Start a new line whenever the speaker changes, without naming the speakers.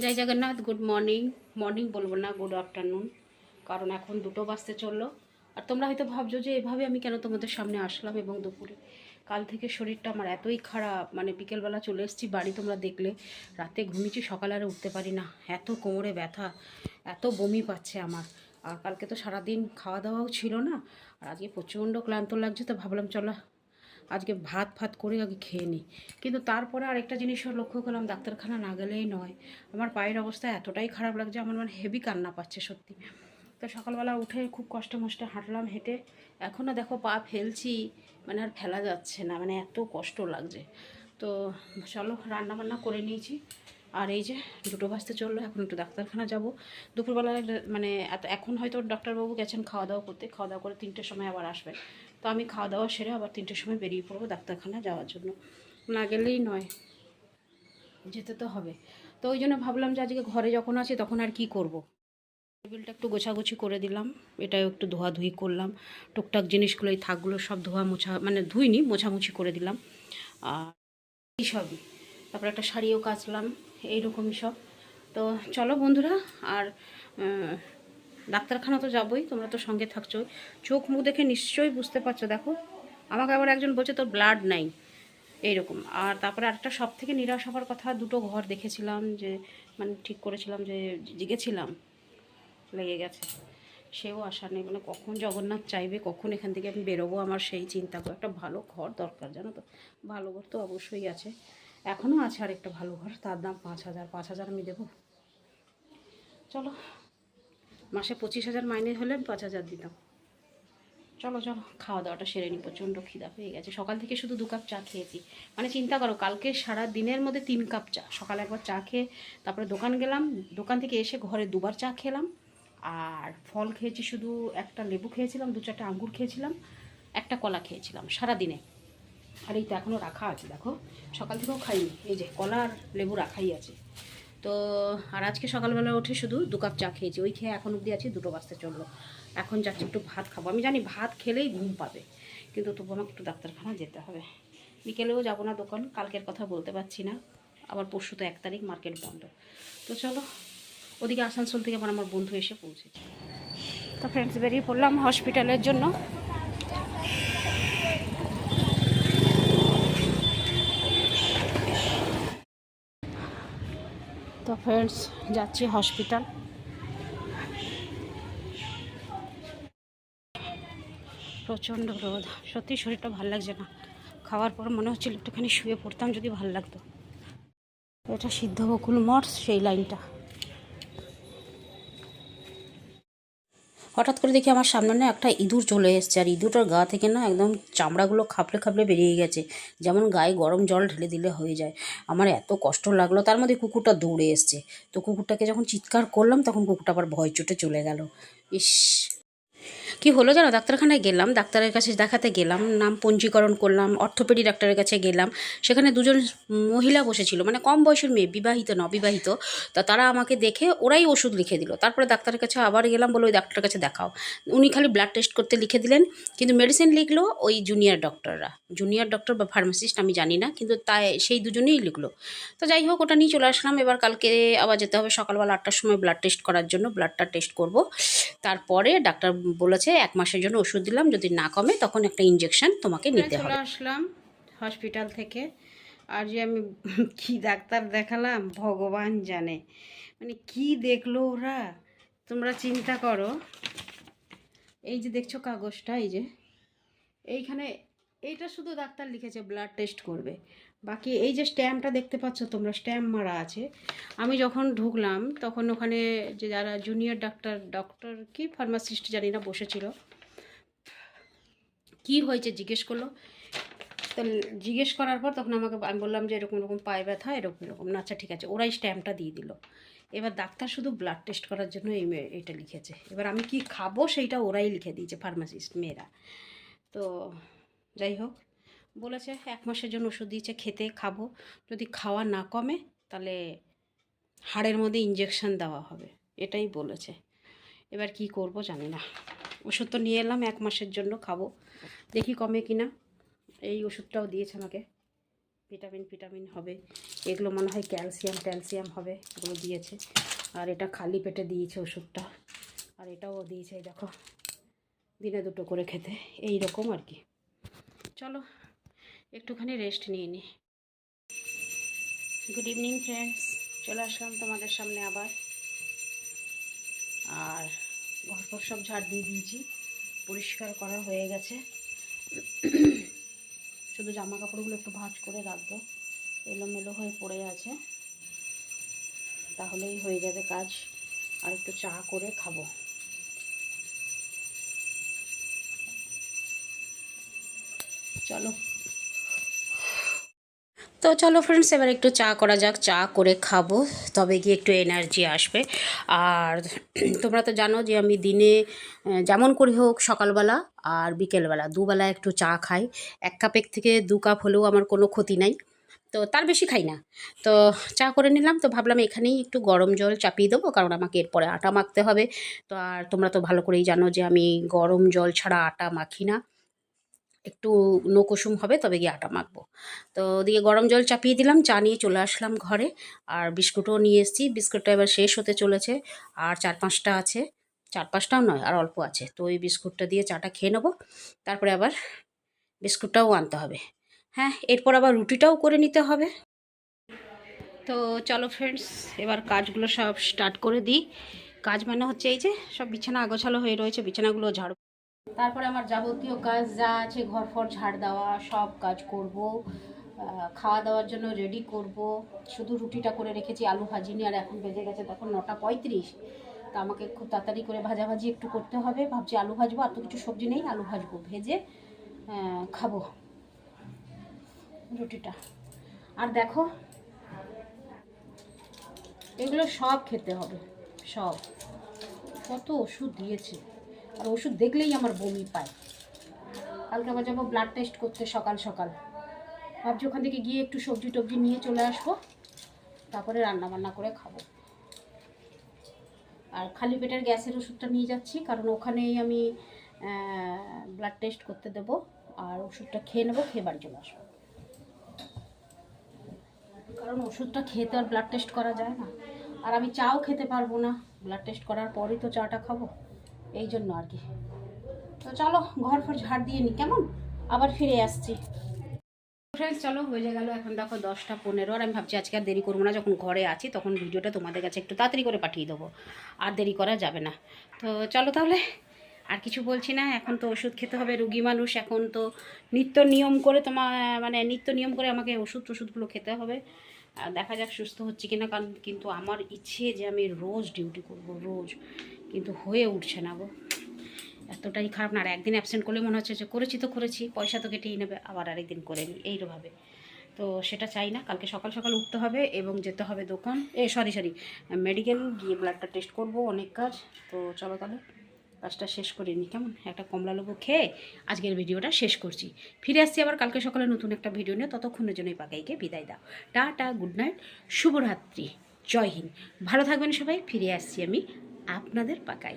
জয় Jagannath good morning morning বলব না good afternoon কারণ এখন দুটো বাজতে চলল। আর তোমরা হয়তো ভাবছ যে এভাবে আমি কেন তোমাদের সামনে আসলাম এবং দুপুরে? কাল থেকে শরীরটা আমার এতই খারাপ মানে বিকেলবেলা চলে এসেছি, বাড়ি তোমরা দেখলে। রাতে ঘুমিয়েছি, সকালে আর উঠতে পারি না। এত কোমরে ব্যথা, এত বমি পাচ্ছে আমার। আর কালকে তো সারাদিন খাওয়া দাওয়াও ছিল না। আর আজকে প্রচণ্ড ক্লান্ত লাগছে, তো ভাবলাম চলো আজকে ভাত ফাত করে আগে খেয়ে নিই। কিন্তু তারপরে আরেকটা জিনিসও লক্ষ্য করলাম, ডাক্তারখানা না গেলেই নয়। আমার পায়ের অবস্থা এতটাই খারাপ লাগছে, আমার মানে হেভি কান্না পাচ্ছে সত্যি। তো সকালবেলা উঠে খুব কষ্ট মষ্টে হাঁটলাম হেঁটে। এখনও দেখো পা ফেলছি মানে আর ফেলা যাচ্ছে না মানে এত কষ্ট লাগছে। তো চলো রান্না বান্না করে নিয়েছি। আর এই যে দুটো বাজতে চলল, এখন একটু ডাক্তারখানা যাব। দুপুরবেলা মানে এখন হয়তো ডাক্তারবাবু গেছেন খাওয়া দাওয়া করতে, খাওয়া দাওয়া করে তিনটের সময় আবার আসবে তো আমি খাওয়া দাওয়া সেরে আবার তিনটের সময় বেরিয়ে পড়ব ডাক্তারখানা যাওয়ার জন্য। না গেলেই নয়। যেতে তো হবে। তো ওই জন্য ভাবলাম যে আজকে ঘরে যখন আছি তখন আর কি করব। টেবিলটা একটু গোছাগুছি করে দিলাম। এটাও একটু ধোয়াধুয়ি করলাম। টুকটাক জিনিসগুলো এই থাকগুলো সব ধোয়া মোছা মানে ধুইনি, মোছামুছি করে দিলাম। আর এই সবই। তারপর একটা শাড়িও কাচলাম, এইরকমই সব। তো চলো বন্ধুরা, আর ডাক্তারখানা তো যাবোই, তোমরা তো সঙ্গে থাকছো চোখ মুখ দেখে নিশ্চয়ই বুঝতে পারছ, দেখো। আমাকে আবার একজন বলছে, তোর ব্লাড নাই। এইরকম। আর তারপরে আরেকটা সব থেকে নিরাশ হওয়ার কথা, দুটো ঘর দেখেছিলাম যে মানে ঠিক করেছিলাম যে, জিগেছিলাম। লেগে গেছে। সেও আশা নেই মানে কখন জগন্নাথ চাইবে, কখন এখান থেকে আমি বেরোবো, আমার সেই চিন্তা। করে একটা ভালো ঘর দরকার, জানো তো। ভালো ঘর তো অবশ্যই আছে। এখনও আছে আর একটা ভালো ঘর, তার দাম পাঁচ হাজার পাঁচ হাজার আমি দেবো। চলো মাসে পঁচিশ হাজার মাইনে হলে পাঁচ হাজার দিতাম। চলো চলো, খাওয়া দাওয়াটা সেরে নিই প্রচণ্ড খিদা পেয়ে গেছে। সকাল থেকে শুধু দু কাপ চা খেয়েছি। মানে চিন্তা করো, কালকে সারা দিনের মধ্যে তিন কাপ চা। সকালে একবার চা খেয়ে তারপরে দোকান গেলাম। দোকান থেকে এসে ঘরে দুবার চা খেলাম। আর ফল খেয়েছি শুধু একটা লেবু খেয়েছিলাম, দু চারটে আঙ্গুর খেয়েছিলাম, একটা কলা খেয়েছিলাম সারা দিনে আর এই তো এখনও রাখা আছে, দেখো। সকাল থেকেও খাইনি। এই যে কলা আর লেবু রাখাই আছে। তো আর আজকে সকালবেলা উঠে শুধু দু কাপ চা খেয়েছি। ওই খেয়ে এখন অবধি আছি, দুটো বাজতে চলল। এখন যাচ্ছি একটু ভাত খাব। আমি জানি ভাত খেলেই ঘুম পাবে, কিন্তু তবু আমাকে একটু ডাক্তারখানা যেতে হবে। বিকেলেও যাব না দোকান, কালকের কথা বলতে পারছি না। আবার পরশু তো এক তারিখ, মার্কেট বন্ধ। তো চলো, ওদিকে আসানসোল থেকে আবার আমার বন্ধু এসে পৌঁছেছে। তো ফ্রেন্ডস বেরিয়ে পড়লাম হসপিটালের জন্য। ফ্রেন্ডস যাচ্ছি হসপিটাল প্রচণ্ড রোদ। সত্যি শরীরটা ভালো লাগছে না। খাওয়ার পর মনে হচ্ছিল একটুখানি শুয়ে পড়তাম, যদি ভালো লাগতো। এটা সিদ্ধ বকুল মঠ, সেই লাইনটা। হঠাৎ করে দেখি আমার সামনে না একটা ইঁদুর চলে এসছে, আর ইঁদুরটার গা থেকে না একদম চামড়াগুলো খাপলে খাপলে বেরিয়ে গেছে। যেমন গায়ে গরম জল ঢেলে দিলে হয়ে যায়। আমার এত কষ্ট লাগল, তার মধ্যে কুকুরটা দৌড়ে এসছে। তো কুকুরটাকে যখন চিৎকার করলাম, তখন কুকুরটা আবার ভয় চটে চলে গেল। ইস! কি হলো জানো? ডাক্তারখানায় গেলাম, ডাক্তারের কাছে দেখাতে গেলাম, নাম পঞ্জীকরণ করলাম, অর্থোপেডি ডাক্তারের কাছে গেলাম। সেখানে দুজন মহিলা বসেছিল মানে কম বয়সের মেয়ে, বিবাহিত না অবিবাহিত তা তারা আমাকে দেখে ওরাই ওষুধ লিখে দিল। তারপরে ডাক্তারের কাছে আবার গেলাম বলে ওই ডাক্তারের কাছে দেখাও। উনি খালি ব্লাড টেস্ট করতে লিখে দিলেন, কিন্তু মেডিসিন লিখলো ওই জুনিয়র ডক্টররা জুনিয়র ডক্টর বা ফার্মাসিস্ট আমি জানি না, কিন্তু তাই সেই দুজনেই লিখলো। তো যাই হোক, ওটা নিয়ে চলে আসলাম। এবার কালকে আবার যেতে হবে সকালবেলা আটটার সময় ব্লাড টেস্ট করার জন্য। ব্লাডটা টেস্ট করব। তারপরে ডাক্তার বলেছে এক মাসের জন্য ওষুধ দিলাম যদি না কমে তখন একটা ইঞ্জেকশন তোমাকে নিতে হবে। আসলাম হসপিটাল থেকে। আর যে আমি কি ডাক্তার দেখালাম ভগবান জানে। মানে কি দেখল ওরা? তোমরা চিন্তা করো। এই যে দেখছ কাগজটা এই যে। এইখানে এইটা শুধু ডাক্তার লিখেছে ব্লাড টেস্ট করবে। বাকি এই যে স্ট্যাম্পটা দেখতে পাচ্ছ তোমরা, স্ট্যাম্প মারা আছে। আমি যখন ঢুকলাম, তখন ওখানে যে যারা জুনিয়র ডাক্তার ডক্টর কি ফার্মাসিস্ট জানি না, বসেছিল। কি হয়েছে জিজ্ঞেস করল। তো জিজ্ঞেস করার পর তখন আমাকে আমি বললাম যে এরকম এরকম পায়ে ব্যথা, এরকম এরকম। না আচ্ছা ঠিক আছে। ওরাই স্ট্যাম্পটা দিয়ে দিল। এবার ডাক্তার শুধু ব্লাড টেস্ট করার জন্য এই এটা লিখেছে। এবার আমি কি খাব, সেইটা ওরাই লিখে দিয়েছে ফার্মাসিস্ট মেয়েরা। তো যাই হোক বলেছে, এক মাসের জন্য ওষুধ দিয়েছে, খেতে খাব। যদি খাওয়া না কমে, তাহলে হাড়ের মধ্যে ইঞ্জেকশন দেওয়া হবে। এটাই বলেছে। এবার কি করব জানি না। ওষুধ তো নিয়ে এলাম, এক মাসের জন্য খাব। দেখি কমে কি না। এই ওষুধটাও দিয়েছে আমাকে। ভিটামিন ফিটামিন হবে। এগুলো মনে হয় ক্যালসিয়াম ট্যালসিয়াম হবে, এগুলো দিয়েছে। আর এটা খালি পেটে দিয়েছে ওষুধটা। আর এটাও দিয়েছে দেখো। দিনে দুটো করে খেতে। এই রকম আর কি। চলো একটুখানি রেস্ট নিয়ে নিই গুড ইভিনিং ফ্রেন্ডস চলে আসলাম তোমাদের সামনে আবার। আর ঘর ফর সব ঝাড় দিয়ে দিয়েছি। পরিষ্কার করা হয়ে গেছে। শুধু জামা কাপড়গুলো একটু ভাঁজ করে রাখব। এলোমেলো হয়ে পড়ে আছে। তাহলেই হয়ে যাবে কাজ। আর একটু চা করে খাব। চলো। তো চলো ফ্রেন্ডস এবার একটু চা করা যাক। চা করে খাব, তবে গিয়ে একটু এনার্জি আসবে। আর তোমরা তো জানো যে আমি দিনে যেমন করি হোক, সকালবেলা আর বিকেলবেলা দুবেলা একটু চা খাই। এক কাপের থেকে দু কাপ হলেও আমার কোনো ক্ষতি নাই, তো তার বেশি খাই না। তো চা করে নিলাম, তো ভাবলাম এখানেই একটু গরম জল চাপিয়ে দেবো, কারণ আমাকে এরপরে আটা মাখতে হবে। তো আর তোমরা তো ভালো করেই জানো যে আমি গরম জল ছাড়া আটা মাখি না। একটু নকুসুম হবে, তবে গিয়ে আটা মাখবো। তো দিয়ে গরম জল চাপিয়ে দিলাম, চা নিয়ে চলে আসলাম ঘরে। আর বিস্কুটও নিয়ে এসেছি, বিস্কুটটা এবার শেষ হতে চলেছে। আর চার পাঁচটা আছে, চার পাঁচটাও নয়, আর অল্প আছে। তো ওই বিস্কুটটা দিয়ে চাটা খেয়ে নেব, তারপরে আবার বিস্কুটটাও আনতে হবে। হ্যাঁ এরপর আবার রুটিটাও করে নিতে হবে। তো চলো ফ্রেন্ডস এবার কাজগুলো সব স্টার্ট করে দিই। কাজ মানে হচ্ছে এই যে, সব বিছানা আগোছালো হয়ে রয়েছে, বিছানাগুলো ঝাড়ু তারপরে আমার যাবতীয় কাজ যা আছে ঘর ফর ঝাড় দেওয়া, সব কাজ করব। খাওয়া দাওয়ার জন্য রেডি করব। শুধু রুটিটা করে রেখেছি, আলু ভাজিনি, আর এখন বেজে গেছে তখন নটা পঁয়ত্রিশ। তা আমাকে খুব তাড়াতাড়ি করে ভাজাভাজি একটু করতে হবে। ভাবছি আলু ভাজবো, আর তো কিছু সবজি নেই, আলু ভাজবো, ভেজে খাব রুটিটা। আর দেখো, এগুলো সব খেতে হবে, সব। কত ওষুধ দিয়েছে। ওষুধ দেখলেই আমার বমি পায়। কালকে আবার যাব ব্লাড টেস্ট করতে সকাল সকাল। ভাবছি ওখান থেকে গিয়ে একটু সবজি টবজি নিয়ে চলে আসব। তারপরে রান্না বান্না করে খাব। আর খালি পেটের গ্যাসের ওষুধটা নিয়ে যাচ্ছি, কারণ ওখানেই আমি ব্লাড টেস্ট করতে দেব আর ওষুধটা খেয়ে নেব, খেয়ে বাড়ি চলে আসব। কারণ ওষুধটা খেয়ে তো আর ব্লাড টেস্ট করা যায় না। আর আমি চাও খেতে পারব না। ব্লাড টেস্ট করার পরই তো চাটা খাব। এই জন্য আর কি। তো চলো, ঘর ফর ঝাড় দিয়ে নি, কেমন? আবার ফিরে আসছি। ফ্রেন্ডস চলো, হয়ে গেল এখন দেখো দশটা পনেরো, আর আমি ভাবছি আজকে আর দেরি করব না, যখন ঘরে আছি তখন ভিডিওটা তোমাদের কাছে একটু তাড়াতাড়ি করে পাঠিয়ে দেবো। আর দেরি করা যাবে না। তো চলো তাহলে, আর কিছু বলছি না, এখন তো ওষুধ খেতে হবে, রুগী মানুষ, এখন তো নিত্য নিয়ম করে তোমার মানে নিত্য নিয়ম করে আমাকে ওষুধ টষুধগুলো খেতে হবে। দেখা যাক সুস্থ হচ্ছে কিনা, কারণ কিন্তু আমার ইচ্ছে যে আমি রোজ ডিউটি করব, রোজ। কিন্তু হয়ে উঠছে না গো। এতটাই খারাপ না। আর একদিন অ্যাবসেন্ট করলে মনে হচ্ছে যে করেছি তো করেছি, পয়সা তো কেটেই নেবে, আবার আরেকদিন করে নিই এইভাবে তো সেটা চাই না, কালকে সকাল সকাল উঠতে হবে এবং যেতে হবে দোকান। এ সরি সরি মেডিকেল গিয়ে ব্লাডটা টেস্ট করব, অনেক কাজ। তো চলো তাহলে। কাজটা শেষ করে নিই কেমন? একটা কমলা লেবু খেয়ে আজকের ভিডিওটা শেষ করছি। ফিরে আসছি আবার কালকে সকালে নতুন একটা ভিডিও নিয়ে। ততক্ষণের জন্যই পাকাইকে বিদায় দাও। টাটা, গুড নাইট, শুভরাত্রি, জয় হিন্দ। ভালো থাকবেন সবাই। ফিরে আসছি আমি আপনাদের পাকাই